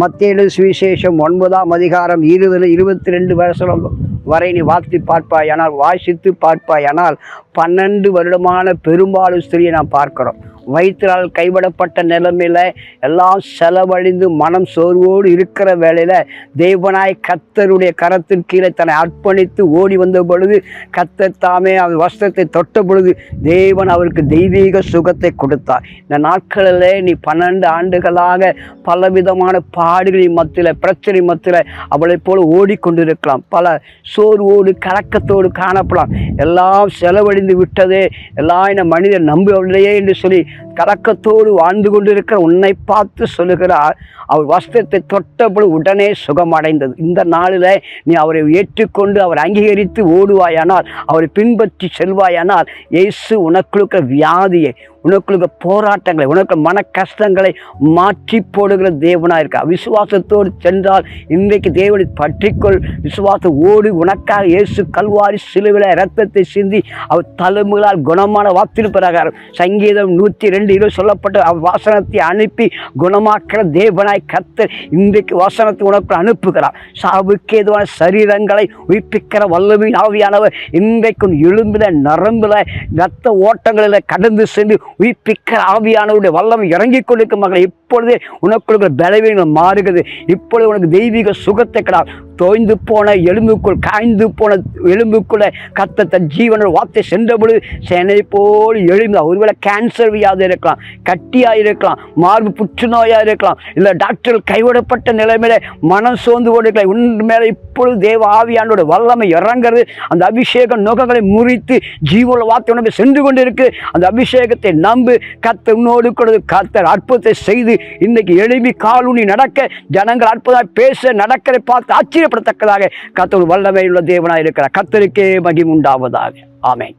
மத்திய சுவிசேஷம் ஒன்பதாம் அதிகாரம் இருபது இருபத்தி ரெண்டு வருஷம் வரை நீ வாத்தி பார்ப்பாயானால் வாசித்து பார்ப்பாயானால் பன்னெண்டு வருடமான பெரும்பாலும் ஸ்திரியை நாம் பார்க்கிறோம். வயிற்றால் கைவிடப்பட்ட நிலைமையில் எல்லாம் செலவழிந்து மனம் சோர்வோடு இருக்கிற வேளையில் தேவனாய் கத்தருடைய கரத்தின் கீழே தன்னை அர்ப்பணித்து ஓடி வந்த பொழுது கத்தர் தாமே அவர் வஸ்திரத்தை தொட்ட பொழுது தேவன் அவருக்கு தெய்வீக சுகத்தை கொடுத்தார். இந்த நாட்களில் நீ பன்னெண்டு ஆண்டுகளாக பலவிதமான பாடுகளின் மத்தியில் பிரச்சனை மத்தியில் அவளைப் போல் ஓடிக்கொண்டிருக்கலாம். பல சோர்வோடு கலக்கத்தோடு காணப்படலாம். எல்லாம் செலவழிந்து விட்டதே. எல்லாம் இந்த மனிதர் நம்பவில்லையே என்று சொல்லி கலக்கத்தோடு வாழ்ந்து கொண்டிருக்கிற உன்னை பார்த்து சொல்லுகிறார். அவர் வஸ்திரத்தை தொட்டபொழுது உடனே சுகமடைந்தது. இந்த நாளில் நீ அவரை ஏற்றுக்கொண்டு அவர் அங்கீகரித்து ஓடுவாயானால் அவரை பின்பற்றி செல்வாயானால் இயேசு உனக்குள்ள வியாதியை உனக்குள்ள போராட்டங்களை உனக்கு மன கஷ்டங்களை மாற்றி போடுகிற தேவனாக இருக்கா. விசுவாசத்தோடு சென்றால் இன்றைக்கு தேவனை பற்றிக்கொள். விசுவாசம் ஓடி உனக்காக இயேசு கல்வாரி சிலுவில ரத்தத்தை சிந்தி அவர் தலைமுகளால் குணமான வாத்திரு பிரகாரம் சங்கீதம் நூற்றி ரெண்டு இருபது சொல்லப்பட்ட அவர் வாசனத்தை அனுப்பி குணமாக்கிற தேவனாய் கத்தர் இன்றைக்கு வசனத்தை உனக்கு அனுப்புகிறார். சாவுக்கு எதுவான சரீரங்களை உயிர்ப்பிக்கிற வல்லவின் ஆவியானவர் இன்றைக்கும் எலும்பில எலும்பில் நரம்பில் ஓட்டங்களில் கடந்து சென்று உயிர்ப்பிக்கிற ஆவியானவருடைய வல்லம் இறங்கி கொண்டிருக்கும் மக்களை இப்பொழுதே உனக்குள்ள பலவீனம் மாறுகிறது. இப்பொழுது உனக்கு தெய்வீக சுகத்தை கடா தோய்ந்து போன எலும்புக்குள் காய்ந்து போன எலும்புக்குள்ள கத்த தன் ஜீவனோட வார்த்தை சென்றபொழுது சென்னை போல் எழுந்து ஒருவேளை கேன்சர் வியாதி இருக்கலாம் கட்டியாக இருக்கலாம் மார்பு புற்றுநோயாக இருக்கலாம் இல்லை டாக்டர் கைவிடப்பட்ட நிலைமையில மனம் சோர்ந்து கொண்டிருக்கலாம் உன் மேலே இப்பொழுது தேவ ஆவியானோட வல்லமை இறங்குறது அந்த அபிஷேகம் நுகங்களை முறித்து ஜீவன வார்த்தை உனக்கு சென்று கொண்டிருக்கு. அந்த அபிஷேகத்தை நம்பு கத்த உன்னோடு கொடுத்து கத்தர் அற்புதத்தை செய்து இன்னைக்கு எழுப்பி காலூனி நடக்க ஜனங்கள் அற்புதமாக பேச நடக்கிறதை பார்த்து சாப்பிடத்தக்கதாக கத்தர் வல்லமையுள்ள தேவனாக இருக்கிறார் கத்தருக்கே மகிமுண்டாவதாக ஆமை